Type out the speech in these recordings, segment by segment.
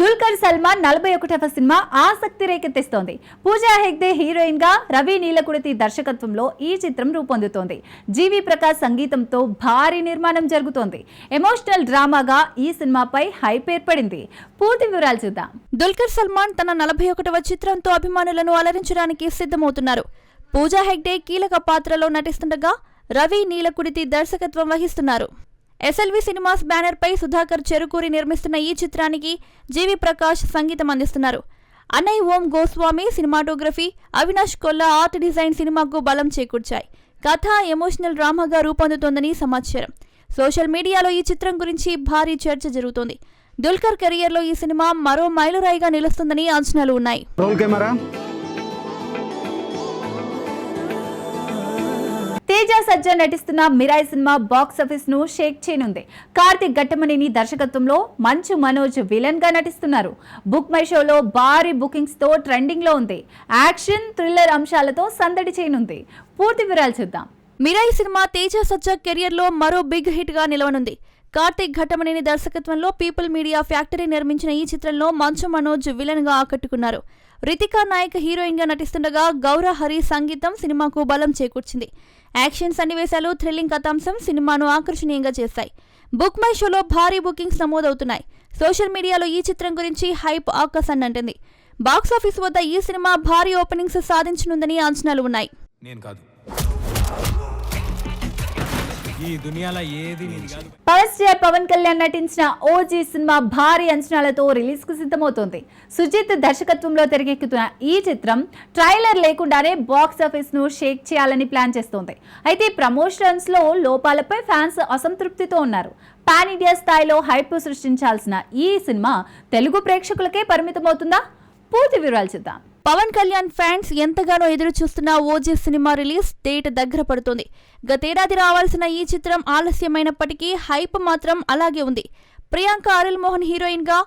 దుల్కర్ సల్మాన్ నలభై ఒకటవ సినిమా ఆసక్తి రేకెత్తిస్తోంది. పూజా హెగ్దే హీరోయిన్గా రవి నీలకుడితి దర్శకత్వంలో ఈ చిత్రం రూపొందుతోంది. జీవి ప్రకాష్ సంగీతంతో భారీ నిర్మాణం జరుగుతోంది. ఎమోషనల్ డ్రామాగా ఈ సినిమాపై హైప్ ఏర్పడింది. పూర్తి వివరాలు చూద్దాం. దుల్కర్ సల్మాన్ తన నలభై ఒకటవ చిత్రంతో అభిమానులను అలరించడానికి సిద్ధమవుతున్నారు. పూజా హెగ్డే కీలక పాత్రలో నటిస్తుండగా రవి నీలకుడితి దర్శకత్వం వహిస్తున్నారు. ఎస్ఎల్వి సినిమాస్ బ్యానర్ పై సుధాకర్ చెరుకూరి నిర్మిస్తున్న ఈ చిత్రానికి జీవి ప్రకాష్ సంగీతం అందిస్తున్నారు. అన్నయ్య Om Goswami cinematography Avinash Kolla art design సినిమాకు బలం చేకూర్చాయి. కథ ఎమోషనల్ డ్రామాగా రూపొందుతోందని సమాచారం. సోషల్ మీడియాలో ఈ చిత్రం గురించి భారీ చర్చ జరుగుతోంది. దుల్కర్ కెరియర్లో ఈ సినిమా మరో మైలురాయిగా నిలుస్తుందని అంచనాలు ఉన్నాయి. రోల్ తేజ సజ్జా నటిస్తున్న మిరాయ్ సినిమా బాక్స్ ఆఫీస్ను షేక్ చేయనుంది. కార్తిక్ ఘట్టమనేని దర్శకత్వంలో మంచు మనోజ్ విలన్గా నటిస్తున్నారు. బుక్ మై షోలో భారీ బుకింగ్స్తో ట్రెండింగ్లో ఉంది. యాక్షన్ థ్రిల్లర్ అంశాలతో సందడి చేయనుంది. పూర్తి వివరాలు చూద్దాం. మిరాయ్ సినిమా తేజ సజ్జా కెరియర్లో మరో బిగ్ హిట్గా నిలవనుంది. కార్తీక్ ఘటమనేని దర్శకత్వంలో పీపుల్ మీడియా ఫ్యాక్టరీ నిర్మించిన ఈ చిత్రంలో మంచు మనోజ్ విలన్గా ఆకట్టుకున్నారు. రితికా నాయక్ హీరోయిన్గా నటిస్తుండగా గౌర హరి సంగీతం సినిమాకు బలం చేకూర్చింది. యాక్షన్ సన్నివేశాలు థ్రిల్లింగ్ కథాంశం సినిమాను ఆకర్షణీయంగా చేశాయి. బుక్ మై షోలో భారీ బుకింగ్స్ నమోదవుతున్నాయి. సోషల్ మీడియాలో ఈ చిత్రం గురించి హైప్ ఆకాశాన్ని బాక్సాఫీస్ వద్ద ఈ సినిమా భారీ ఓపెనింగ్స్ సాధించనుందని అంచనాలు ఉన్నాయి. నేను కాదు. ఈ దునియాలో ఏది పవర్ స్టార్ పవన్ కళ్యాణ్ నటించిన ఓజీ సినిమా భారీ అంచనాలతో రిలీజ్కు సిద్ధమవుతోంది. సుజిత్ దర్శకత్వంలో తెరకెక్కుతున్న ఈ చిత్రం ట్రైలర్ లేకుండానే బాక్స్ ఆఫీస్ను షేక్ చేయాలని ప్లాన్ చేస్తోంది. అయితే ప్రమోషన్స్లో లోపాలపై ఫ్యాన్స్ అసంతృప్తితో ఉన్నారు. పాన్ ఇండియా స్థాయిలో హైప్ సృష్టించాల్సిన ఈ సినిమా తెలుగు ప్రేక్షకులకే పరిమితమవుతుందా? పూర్తి వివరాలు చూద్దాం. పవన్ కళ్యాణ్ ఫ్యాన్స్ ఎంతగానో ఎదురు చూస్తున్న ఓజీ సినిమా రిలీజ్ డేట్ దగ్గర పడుతుంది. గతేడాది రావాల్సిన ఈ చిత్రం ఆలస్యమైనప్పటికీ హైప్ మాత్రం అలాగే ఉంది. ప్రియాంక అరుల్ మోహన్ హీరోయిన్గా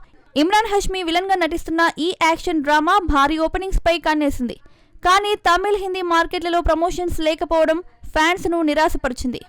ఇమ్రాన్ హష్మి విలన్గా నటిస్తున్న ఈ యాక్షన్ డ్రామా భారీ ఓపెనింగ్స్ పై కన్నేసింది. కానీ తమిళ్ హిందీ మార్కెట్లలో ప్రమోషన్స్ లేకపోవడం ఫ్యాన్స్ను నిరాశపరిచింది